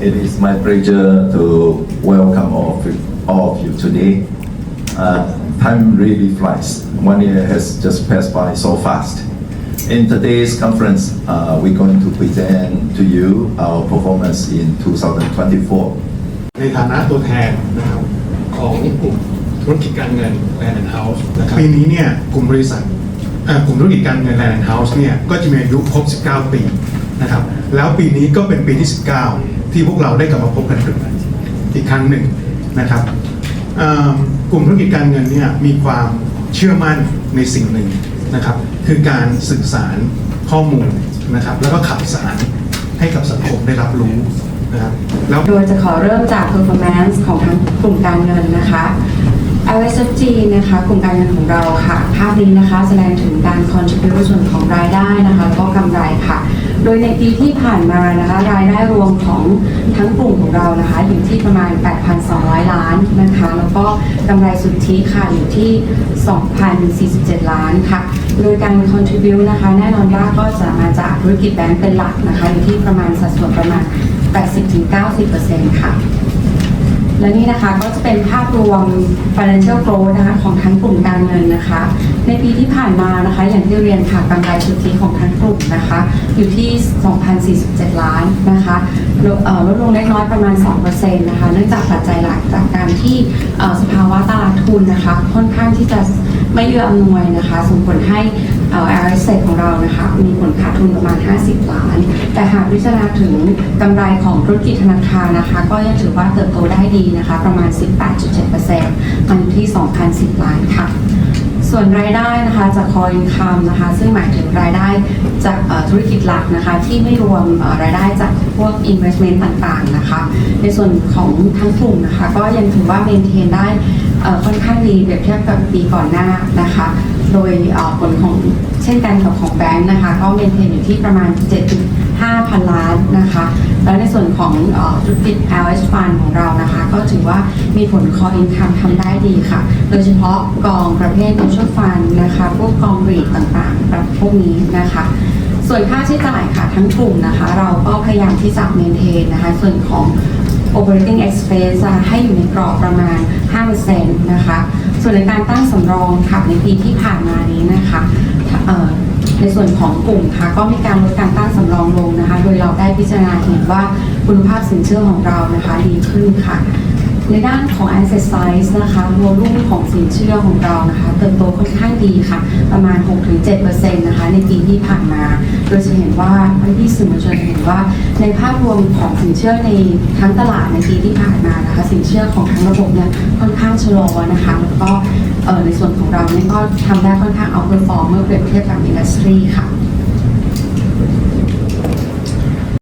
It is my pleasure to welcome all of you, all of you today. Uh, time really flies. One year has just passed by so fast. In today's conference, uh, we're going to present to you our performance in 2024. ในฐานะตัวแทนนะครับของกลุ่มธุรกิจการเงิน Land and House นะครับปีนี้เนี่ยกลุ่มบริษัทเอ่อกลุ่มธุรกิจการเงิน Land and House เนี่ยก็จะมีอายุครบ 19 ปีนะครับแล้วปีนี้ก็เป็นปีที่ 19 ที่พวกเราได้กลับมาพบกันอีกครั้งหนึ่งนะครับกลุ่มธุรกิจการเงินเนี่ยมีความเชื่อมั่นในสิ่งหนึ่งนะครับ คือการสื่อสารข้อมูลนะครับ แล้วก็ข่าวสารให้กับสังคมได้รับรู้นะครับแล้วโดยจะขอเริ่มจาก performance ของทั้งกลุ่มการเงินนะคะ LSFG นะคะกลุ่มการเงินของเราค่ะ ภาพนี้นะคะแสดงถึงการ contribute ส่วนของรายได้นะคะแล้วก็กำไรค่ะ ดยในปีที่ผ่านมานะคะรายได้รวมของทั้งกลุ่มของเรานะคะอยู่ที่ประมาณ 8,200 ล้านนะคะแล้วก็กำไรสุทธิค่ะอยู่ที่ 2,047 ล้านค่ะโดยการ contribute นะคะแน่นอนว่าก็จะมาจากธุรกิจแบงก์เป็นหลักนะคะอยู่ที่ประมาณสัดส่วนประมาณ 80-90%ค่ะ และนี่นะคะก็จะเป็นภาพรวม financial growth นะคะของทั้งกลุ่มการเงินนะคะ ในปีที่ผ่านมานะคะ อย่างที่เรียนค่ะกำไรสุทธิของทั้งกลุ่มนะคะ อยู่ที่ 2,047 ล้านนะคะลดลดลงเล็กน้อยประมาณ 2%นะคะเนื่องจากปัจจัยหลักจากการที่สภาวะตลาดทุนนะคะ ค่อนข้างที่จะไม่เอื้ออำนวยนะคะ ส่งผลให้เอ่อ RSS ของเรานะคะ มีผลขาดทุนประมาณ 50 ล้าน แต่หากพิจารณาถึงกำไรของธุรกิจธนาคารนะคะ ก็ยังถือว่าเติบโตได้ดีนะคะประมาณ 18.7%มันอยู่ที่ 2,010 ล้านค่ะ ส่วนรายได้นะคะจากคอยคำนะคะ ซึ่งหมายถึงรายได้จากธุรกิจหลักนะคะ ที่ไม่รวมรายได้จากพวก investment ต่างๆนะคะ ในส่วนของทั้งกลุ่มนะคะ ก็ยังถือว่า Maintain ได้ค่อนข้างดีเปรียบเทียบกับปีก่อนหน้านะคะ โดยผลของเช่นกันกับของแบงค์นะคะ ก็เมนเทนอยู่ที่ประมาณ 7 5,000 ล้านนะคะ แล้วในส่วนของธุรกิจ LH Fund ของเรานะคะ ก็ถือว่ามีผลคออินคัมทำได้ดีค่ะ โดยเฉพาะกองประเภท mutual fund นะคะ พวกกองรีดต่างๆแบบพวกนี้นะคะส่วนค่าใช้จ่ายค่ะทั้งกลุ่มนะคะ เราก็พยายามที่จะเมนเทนนะคะ ส่วนของ operating expense ให้อยู่ในกรอบประมาณ 5%นะคะ ส่วนในการตั้งสำรองค่ะในปีที่ผ่านมานี้นะคะ ในส่วนของกลุ่มค่ะก็มีการลดการตั้งสำรองลงนะคะ โดยเราได้พิจารณาเห็นว่าคุณภาพสินเชื่อของเรานะคะดีขึ้นค่ะ ในด้านของ asset size นะคะโวมลุ่มของสินเชื่อของเรานะคะเติบโตค่อนข้างดีค่ะ ประมาณ 6-7%นะคะในปีที่ผ่านมา โดยจะเห็นว่าพี่สื่อมวลชนเห็นว่า ในภาพรวมของสินเชื่อในทั้งตลาดในปีที่ผ่านมา สินเชื่อของทั้งระบบเนี่ยค่อนข้างชะลอนะคะแล้วก็ในส่วนของเราเนี่ยก็ทำได้ค่อนข้างเอาเปรียบเมื่อเปรียบเทียบกับอินดัสทรีค่ะ